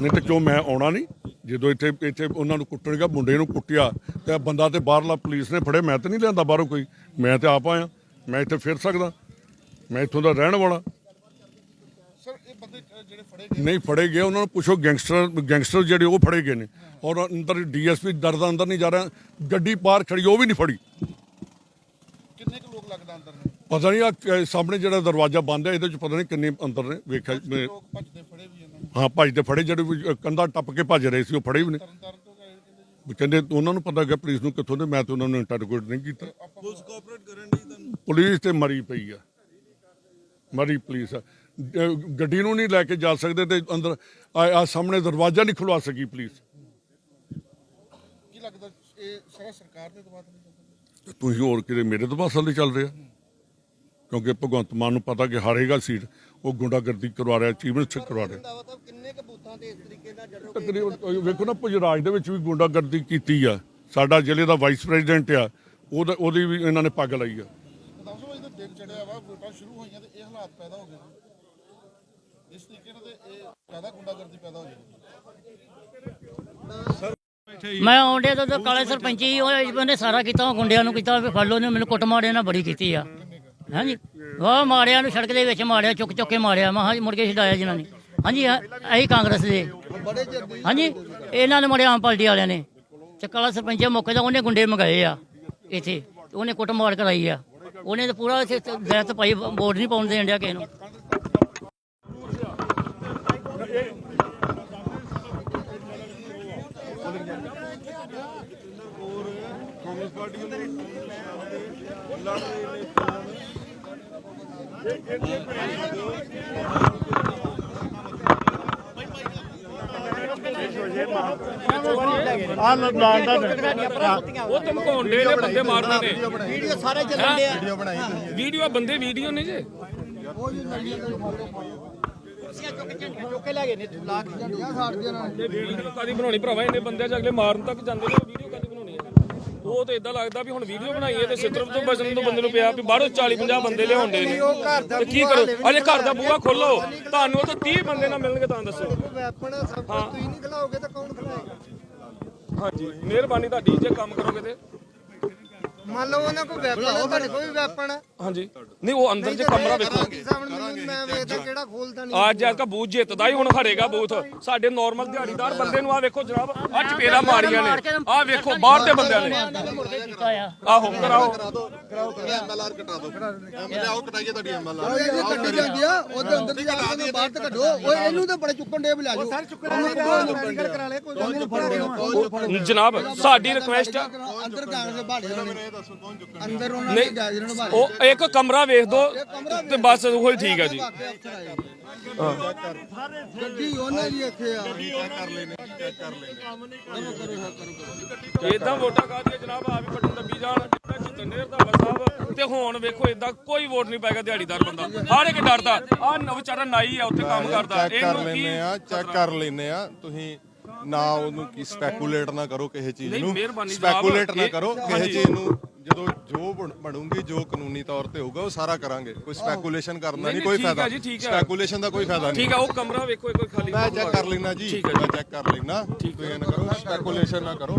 ਨਹੀਂ ਤੇ ਕਿਉਂ ਮੈਂ ਆਉਣਾ ਨਹੀਂ? ਜਦੋਂ ਇੱਥੇ ਇੱਥੇ ਉਹਨਾਂ ਨੂੰ ਕੁੱਟਣਗਾ ਮੁੰਡੇ ਨੂੰ ਕੁੱਟਿਆ ਤੇ ਇਹ ਬੰਦਾ ਤੇ ਬਾਹਰਲਾ ਪੁਲਿਸ ਨੇ ਫੜੇ ਮੈਂ ਤੇ ਨਹੀਂ ਲਿਆਂਦਾ ਬਾਹਰੋਂ ਕੋਈ। ਮੈਂ ਤੇ ਆਪ ਆਇਆ ਮੈਂ ਇੱਥੇ ਫਿਰ ਸਕਦਾ। ਮੈਂ ਇੱਥੋਂ ਦਾ ਰਹਿਣ ਵਾਲਾ। ਸਰ ਇਹ ਬੰਦੇ ਅ, ਜਿਹੜੇ ਫੜੇ ਗਏ? ਨਹੀਂ ਫੜੇ ਗਏ ਉਹਨਾਂ ਨੂੰ ਪੁੱਛੋ ਗੈਂਗਸਟਰ ਗੈਂਗਸਟਰ ਜਿਹੜੇ ਉਹ ਫੜੇ ਗਏ ਨੇ। ਔਰ ਅੰਦਰ ਡੀਐਸਪੀ ਡਰਦਾ ਅੰਦਰ ਨਹੀਂ ਜਾ ਰਿਹਾ ਗੱਡੀ ਪਾਰ ਖੜੀ ਉਹ ਵੀ ਨਹੀਂ ਫੜੀ। ਕਿੰਨੇ ਕੁ ਲੋਕ ਲੱਗਦਾ ਅੰਦਰ ਨੇ? ਪਤਾ ਨਹੀਂ ਆ ਸਾਹਮਣੇ ਜਿਹੜਾ ਦਰਵਾਜ਼ਾ ਬੰਦ ਹੈ ਇਹਦੇ ਚ ਪਤਾ ਨਹੀਂ ਕਿੰਨੇ ਅੰਦਰ ਨੇ ਵੇਖਿਆ ਮੈਂ- ਲੋਕ ਭੱਜਦੇ ਫੜੇ ਵੀ ਇਹਨਾਂ ਨੂੰ। ਹਾਂ ਭੱਜਦੇ ਫੜੇ ਜਿਹੜੇ ਵੀ ਕੰਧਾ ਟੱਪ ਕੇ ਭੱਜ ਰਹੇ ਸੀ ਉਹ ਫੜੇ ਵੀ ਨੇ। ਤਰਨ ਤਾਰਨ ਤੋਂ ਗਏ ਕਹਿੰਦੇ ਜੀ? ਵੀ ਕਹਿੰਦੇ ਉਹਨਾਂ ਨੂੰ ਪਤਾ ਹੈਗਾ ਪੁਲਿਸ ਨੂੰ ਕਿੱਥੋਂ ਦੇ ਮੈਂ ਤੇ ਉਹਨਾਂ ਨੂੰ ਇੰਟਰੋਗੇਟ ਨਹੀਂ ਕੀਤਾ। ਪੁਲਿਸ ਕੋਆਪਰੇਟ ਕਰਨ ਦੀ ਤੁਹਾਨੂੰ ਪੁਲਿਸ ਤੇ ਮਰੀ ਪਈ ਆ। ਮਰੀ ਪੁਲਿਸ ਆ। ਅਹ ਗੱਡੀ ਨੂੰ ਨਹੀਂ ਲੈ ਕੇ ਜਾ ਸਕਦੇ ਤੇ ਅੰਦਰ ਆ ਸਾਹਮਣੇ ਦਰਵਾਜ਼ਾ ਨਹੀਂ ਖੁਲਵਾ ਸਕੀ ਪੁਲਿਸ। ਕੀ ਲੱਗਦਾ ਇਹ ਸਾਰਾ ਸਰਕਾਰ ਦੇ ਦਬਾਅ ਤੇ ਨਹੀਂ ਚੱਲਦਾ ਤੇ ਤੁਸੀਂ ਹੋਰ ਕਿਤੇ ਮੇਰੇ ਪਾਸਾ ਨਹੀਂ ਚੱਲ ਰਿਹਾ ਕਿਉਂਕਿ ਭਗਵੰਤ ਮਾਨ ਨੂੰ ਪਤਾ ਕਿ ਹਾਰੇਗਾ ਸੀਟ ਉਹ ਗੁੰਡਾਗਰਦੀ ਕਰਵਾ ਰਿਹਾ ਚੀਫ ਮਿਨਿਸਟਰ ਕਰਵਾ ਰਿਹਾ। ਮਤਲਬ ਕਿੰਨੇ ਕੁ ਬੂਥਾਂ ਤੇ ਇਸ ਤਰੀਕੇ ਨਾਲ ਜੜੋ ਤਕਰੀਬਨ ਵੇਖੋ ਨਾ ਪੁਜਰਾਜ ਦੇ ਵਿੱਚ ਵੀ ਗੁੰਡਾਗਰਦੀ ਕੀਤੀ ਆ। ਸਾਡਾ ਜ਼ਿਲ੍ਹੇ ਦਾ ਵਾਈਸ ਪ੍ਰੈਜ਼ੀਡੈਂਟ ਆ। ਉਹਦਾ ਉਹਦੀ ਵੀ ਇਹਨਾਂ ਨੇ ਪੱਗ ਲਾਈ ਆ। ਦੱਸੋ ਵਜੇ ਤੇ ਦਿਨ ਚੜਿਆ ਵਾ ਵੋਟਾਂ ਸ਼ੁਰੂ ਹੋਈਆਂ ਤੇ ਇਹ ਹਾਲਾਤ ਪੈਦਾ ਹੋ ਗਏ ਨੇ। ਇਸ ਤਰੀਕੇ ਨਾਲ ਤੇ ਇਹ ਜ਼ਿਆਦਾ ਗੁੰਡਾਗਰਦੀ ਪੈਦਾ ਹੋ ਜਾਏਗੀ ਮੈਂ ਆਉਂਦੇ ਤੋਂ ਕਾਲੇ ਸਰਪੰਚੀ ਉਹ ਇਹਨੇ ਸਾਰਾ ਕੀਤਾ ਉਹ ਗੁੰਡਿਆਂ ਨੂੰ ਕੀਤਾ ਫੜ ਲਓ ਨੇ ਮੈਨੂੰ ਕੁੱਟ ਮਾਰਿਆ ਨਾ ਬੜੀ ਕੀਤੀ ਆ। ਹਾਂਜੀ। ਵਾਹ ਮਾਰਿਆ ਨੂੰ ਸੜਕ ਦੇ ਵਿੱਚ ਮਾਰਿਆ, ਚੁੱਕ ਚੁੱਕ ਕੇ ਮਾਰਿਆ। ਮੈਂ ਹਾਂ ਮੁੜ ਕੇ ਛਡਾਇਆ ਜਿਨ੍ਹਾਂ ਨੇ ਹਾਂਜੀ ਆਹੀ ਕਾਂਗਰਸ ਦੇ। ਹਾਂਜੀ, ਇਹਨਾਂ ਨੇ ਮਾਰਿਆ ਆਮ ਪਾਰਟੀ ਵਾਲਿਆਂ ਨੇ। ਤੇ ਸਰਪੰਚ ਮੌਕੇ ਉਹਨੇ ਗੁੰਡੇ ਮੰਗਾਏ ਆ ਇੱਥੇ। ਉਹਨੇ ਕੁੱਟ ਮਾਰ ਕਰਾਈ ਆ। ਉਹਨੇ ਤਾਂ ਪੂਰਾ ਇੱਥੇ ਪਾਈ, ਵੋਟ ਨਹੀਂ ਪਾਉਣ ਦੇਣ ਡਿਆ ਕਿਸੇ ਨੂੰ। ਉਹ ਧਮਕਾਉਂਦੇ ਨੇ ਬੰਦੇ ਮਾਰਨੇ ਨੇ। ਵੀਡੀਓ ਸਾਰੇ ਚੱਲਣ ਦੇ ਆ। ਵੀਡੀਓ ਬੰਦੇ ਵੀਡੀਓ ਨੇ ਜੇ। ਚੁੱਕ ਕੇ ਲੈ ਗਏ ਨੇ ਤੇ ਵੀਡੀਓ ਕਾਦੀ ਬਣਾਉਣੀ ਭਰਾਵਾ ਇਹਨੇ ਬੰਦਿਆਂ ਚ ਅਗਲੇ ਮਾਰਨ ਤੱਕ ਜਾਂਦੇ ਨੇ ਵੀਡੀਓ ਕਾਦੀ ਉਹ ਤੇ ਇਦਾਂ ਲੱਗਦਾ ਵੀ ਹੁਣ ਵੀਡੀਓ ਬਣਾਈਏ ਤੇ ਸਿੱਧਰਫ ਤੋਂ ਬਚਣ ਤੋਂ ਬੰਦੇ ਨੂੰ ਪਿਆ ਵੀ ਬਾਹਰੋਂ 40 50 ਬੰਦੇ ਲਿਆਉਂਦੇ ਨੇ। ਤੇ ਕੀ ਕਰੋ? ਅਜੇ ਘਰ ਦਾ ਬੂਹਾ ਖੋਲੋ। ਤੁਹਾਨੂੰ ਉਹ ਤਾਂ 30 ਬੰਦੇ ਨਾ ਮਿਲਣਗੇ ਤਾਂ ਦੱਸੋ। ਵੈਪਨ ਸਭ ਕੁਝ ਤੁਸੀਂ ਨਹੀਂ ਖਿਲਾਓਗੇ ਤਾਂ ਕੌਣ ਖਿਲਾਏਗਾ? ਹਾਂਜੀ। ਮਿਹਰਬਾਨੀ ਤੁਹਾਡੀ ਜੇ ਕੰਮ ਕਰੋਗੇ ਤੇ। ਮੰਨ ਲਓ ਉਹਨਾਂ ਕੋਲ ਵੈਪਨ ਤੁਹਾਡੇ ਕੋਲ ਵੀ ਵੈਪਨ ਹਾਂਜੀ। ਨਹੀਂ ਉਹ ਅੰਦਰ ਜੇ ਕਮਰਾ ਵੇਖੋ। ਸਾਹਮਣੇ ਮੈਨੂੰ ਮੈਂ ਵੇਖਦਾ ਕਿਹੜਾ ਖੋਲਦਾ ਨਹੀਂ। ਅੱਜ ਅੱਜ ਬੂਥ ਜਿੱਤਦਾ ਹੀ ਹੁਣ ਹਰੇਗਾ ਬੂਥ। ਸਾਡੇ ਨਾਰਮਲ ਦਿਹਾੜੀਦਾਰ ਬੰਦੇ ਨੂੰ ਆ ਵੇਖੋ ਜਨਾਬ ਆ ਚਪੇੜਾ ਮਾਰੀਆਂ ਨੇ। ਆ ਵੇਖੋ ਬਾਹਰ ਦੇ ਬੰਦਿਆਂ ਨੇ। ਆਹੋ ਕਰਾਓ। ਐਮਐਲਆਰ ਕਟਾ ਦਿਓ। ਐਮਐਲਆਰ ਆਓ ਕਟਾਈਏ ਤੁਹਾਡੀ ਐਮਐਲਆਰ ਉਹ ਇਹ ਕੱਢੀ ਜਾਂਦੀ ਆ ਉਹਦੇ ਅੰਦਰ ਦੀ ਜਾ ਕੇ ਬਾਹਰ ਤੇ ਕੱਢੋ। ਓਏ ਇਹਨੂੰ ਤਾਂ ਬੜੇ ਚੁੱਕਣ ਦੇ ਬੁਲਾ ਜਾਓ ਸਰ ਚੁੱਕਣ ਦੇ ਮੈਡੀਕਲ ਕਰਾ ਲੈ ਕੋਈ ਬੰਦੇ ਨੂੰ। ਫੜ ਲਿਓ ਜਨਾਬ ਸਾਡੀ ਰਿਕੁਐਸਟ ਆ। ਅੰਦਰ ਕਾਂਗਰਸ ਦੇ ਬਾੜੇ ਅੰਦਰ ਉਹਨਾਂ ਗਏ ਜਿਹਨਾਂ ਨੂੰ ਬਾੜੇ ਉਹ ਇੱਕ ਕਮਰਾ ਵੇਖ ਦੋ ਤੇ ਬਸ ਉਹੀ ਠੀਕ ਆ। ਜੀ। ਗੱਡੀ ਉਹਨਾਂ ਦੀ ਇੱਥੇ ਆ। ਇਦਾਂ ਵੋਟਾਂ ਕਾਦੀਆਂ ਜਨਾਬ? ਆ ਵੀ ਬਟਨ ਦੱਬੀ ਜਾਣ। ਜਿੱਦਾਂ ਜਿਤਨੇਰ ਦਾ ਸਾਹਿਬ ਤੇ ਹੁਣ ਵੇਖੋ ਇਦਾਂ ਕੋਈ ਵੋਟ ਨਹੀਂ ਪਾਏਗਾ ਦਿਹਾੜੀਦਾਰ ਬੰਦਾ। ਹਰ ਇੱਕ ਡਰਦਾ। ਆ ਵਿਚਾਰਾ ਨਾਈ ਆ ਉੱਥੇ ਕੰਮ ਕਰਦਾ। ਚੈੱਕ ਕਰ ਇਹਨੂੰ ਕੀ ਲੈਨੇ ਆ ਚੈੱਕ ਕਰ ਲੈਨੇ ਆ। ਤੁਸੀਂ ਨਾ ਉਹਨੂੰ ਕੀ ਸਪੈਕੂਲੇਟ ਨਾ ਕਰੋ ਕਿਸੇ ਚੀਜ਼ ਨਹੀਂ, ਨੂੰ। ਸਪੈਕੂਲੇਟ ਨਾ ਕਰੋ ਕਿਸੇ। ਚੀਜ਼ ਨੂੰ। ਜਦੋਂ ਜੋ ਬਣ- ਬਣੂਗੀ ਜੋ ਕਾਨੂੰਨੀ ਤੌਰ ਤੇ ਹੋਊਗਾ ਉਹ ਸਾਰਾ ਕਰਾਂਗੇ। ਕੋਈ ਸਪੈਕੂਲੇਸ਼ਨ ਕਰਨਾ ਨਹੀਂ, ਨਹੀਂ ਕੋਈ ਠੀਕ ਫਾਇਦਾ। ਜੀ, ਠੀਕ। ਸਪੈਕੂਲੇਸ਼ਨ ਦਾ ਕੋਈ ਫਾਇਦਾ ਨਹੀਂ। ਠੀਕ ਆ ਉਹ ਕਮਰਾ ਵੇਖੋ ਇੱਕ ਵਾਰ ਖਾਲੀ ਮੈਂ ਚੈੱਕ ਕਰ ਲੈਣਾ ਜੀ ਠੀਕ ਮੈਂ ਚੈੱਕ ਕਰ ਲੈਣਾ ਤੁਸੀਂ ਇਹ ਨਾ ਕਰੋ ਸਪੈਕੂਲੇਸ਼ਨ ਨਾ ਕਰੋ।